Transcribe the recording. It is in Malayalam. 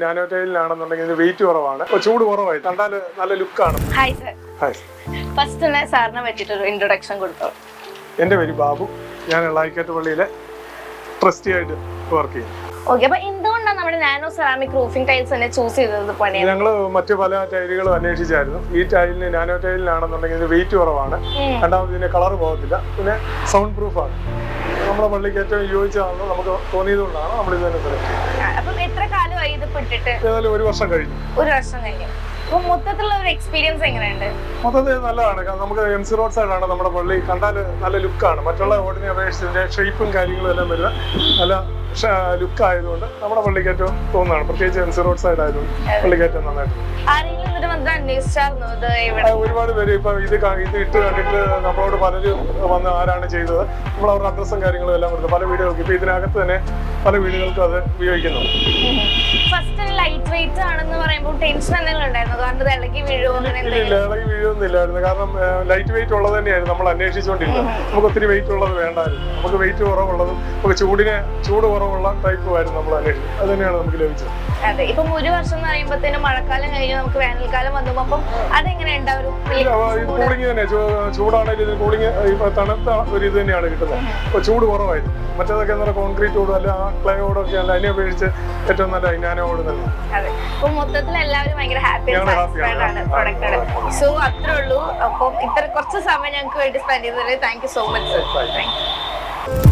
നാനോ ടൈലിനാണെന്നുണ്ടെങ്കിൽ ഇത് വെയിറ്റ് കുറവാണ്. ചൂട് കുറവായി കണ്ടാൽ നല്ല ലുക്കാണ് ഹായ് സർ ഹായ് ഫസ്റ്റ് തന്നെ സാറിനെ പറ്റിയിട്ടൊരു ഇൻട്രൊഡക്ഷൻ കൊടുത്തോ. എന്റെ പേര് ബാബു. ഞാൻ എള്ളായിക്കറ്റ് പള്ളിയിലെ ട്രസ്റ്റി ആയിട്ട് വർക്ക് ചെയ്യുന്നു ഓക്കെ അപ്പൊ എന്തുകൊണ്ടാണ് നമ്മുടെ നാനോ സെറാമിക് റൂഫിംഗ് ടൈൽസ് തന്നെ ചൂസ് ചെയ്തത് പണിയാൻ? ഞങ്ങൾ മറ്റു പല ടൈലുകളും അന്വേഷിച്ചായിരുന്നു. ഈ ടൈലിന് നാനോ ടൈലിനാണെന്നുണ്ടെങ്കിൽ ഇത് വെയിറ്റ് കുറവാണ്. രണ്ടാമത് ഇതിന്റെ കളർ പോകത്തില്ല. പിന്നെ സൗണ്ട് പ്രൂഫാണ് നമ്മുടെ പള്ളിക്ക് ഏറ്റവും യോജിച്ചതാണെന്ന് നമുക്ക് തോന്നിയതുകൊണ്ടാണ് നമ്മൾ ഇത് തന്നെ സെലക്ട് ചെയ്തത്. ഏതായാലും ഒരു വർഷം കഴിഞ്ഞു. ഒരു വർഷം കഴിഞ്ഞു. മൊത്തത്തിലുള്ള ഒരു എക്സ്പീരിയൻസ് എങ്ങനെയുണ്ട്? മൊത്തത്തിൽ നല്ലതാണ്. നമുക്ക് എം സി റോഡ് സൈഡാണ് നമ്മുടെ പള്ളി. കണ്ടാൽ നല്ല ലുക്കാണ് മറ്റുള്ള ഓടിനെ അപേക്ഷിച്ച് ഷേപ്പും കാര്യങ്ങളും എല്ലാം വരുന്ന നല്ല ലുക്ക് ആയതുകൊണ്ട് നമ്മുടെ പള്ളിക്ക് ഏറ്റവും തോന്നുന്നതാണ്. പ്രത്യേകിച്ച് എം സി റോഡ് സൈഡ് ആയതുകൊണ്ട് പള്ളിക്ക് ഏറ്റവും നന്നായിട്ട്. ഒരുപാട് പേര് ഇപ്പൊ ഇത് ഇത് ഇട്ട് കണ്ടിട്ട് നമ്മളോട് പലരും വന്ന് ആരാണ് ചെയ്തത്. നമ്മൾ അവരുടെ അഡ്രസ്സും കാര്യങ്ങളും എല്ലാം കൊടുത്തു പല വീടുകൾക്ക് ഇപ്പൊ ഇതിനകത്ത് തന്നെ പല വീടുകൾക്കും അത് ഉപയോഗിക്കുന്നുണ്ട്. വെയിറ്റ് ആണെന്ന് പറയുമ്പോൾ ടെൻഷൻ എന്തെങ്കിലും ഉണ്ടായിരുന്നു? കാരണം ഇളകി വീഴുമോ അങ്ങനെ ഇല്ല എന്തെങ്കിലും? ഇളകി വീഴൊന്നുമില്ലായിരുന്നു കാരണം ലൈറ്റ് വെയിറ്റ് ഉള്ളത് തന്നെയായിരുന്നു. നമ്മൾ അന്വേഷിച്ചുകൊണ്ടിരുന്നത്. നമുക്ക് ഒത്തിരി വെയിറ്റ് ഉള്ളത് വേണ്ടായിരുന്നു. നമുക്ക് വെയിറ്റ് കുറവുള്ളതും നമുക്ക് ചൂടിനെ ചൂട് കുറവുള്ള ടൈപ്പും ആയിരുന്നു നമ്മൾ അന്വേഷിച്ചത്. അത് തന്നെയാണ് നമുക്ക് ലഭിച്ചത്. അതെ ഇപ്പം ഒരു വർഷം എന്ന് പറയുമ്പോഴത്തേനും മഴക്കാലം കഴിഞ്ഞ് നമുക്ക് വേനൽക്കാലം വന്നു അപ്പം അതെങ്ങനെ ഉണ്ടാവും ഇല്ല, അപ്പൊ ഇത് കൂളിംഗ് തന്നെ ചൂടാണെങ്കിലും ചൂടാണെങ്കിൽ ഇത് കൂളിംഗ് ഇപ്പൊ തണുത്ത ഒരു ഇത് തന്നെയാണ് കിട്ടുന്നത്. അപ്പൊ ചൂട് കുറവായിരുന്നു. മറ്റേതൊക്കെ എന്ന് പറഞ്ഞാൽ കോൺക്രീറ്റ് ഓടും അല്ല ആ ക്ലേ ഓടൊക്കെ അല്ല അതിനെ അപേക്ഷിച്ച് ഏറ്റവും നല്ല അതിനാനോട് ഓട് തന്നെ. അതെ അപ്പൊ മൊത്തത്തിൽ എല്ലാവരും ഭയങ്കര ഹാപ്പി ഞങ്ങൾ ആണ്. സാറ്റിസ്ഫൈഡ് ആണ്. പ്രൊഡക്റ്റോട് സോ അത്രേ ഉള്ളൂ. അപ്പം ഇത്ര കുറച്ച് സമയം ഞങ്ങൾക്ക് വേണ്ടി സ്പെൻഡ് ചെയ്തതിൽ thank you so much sir thank you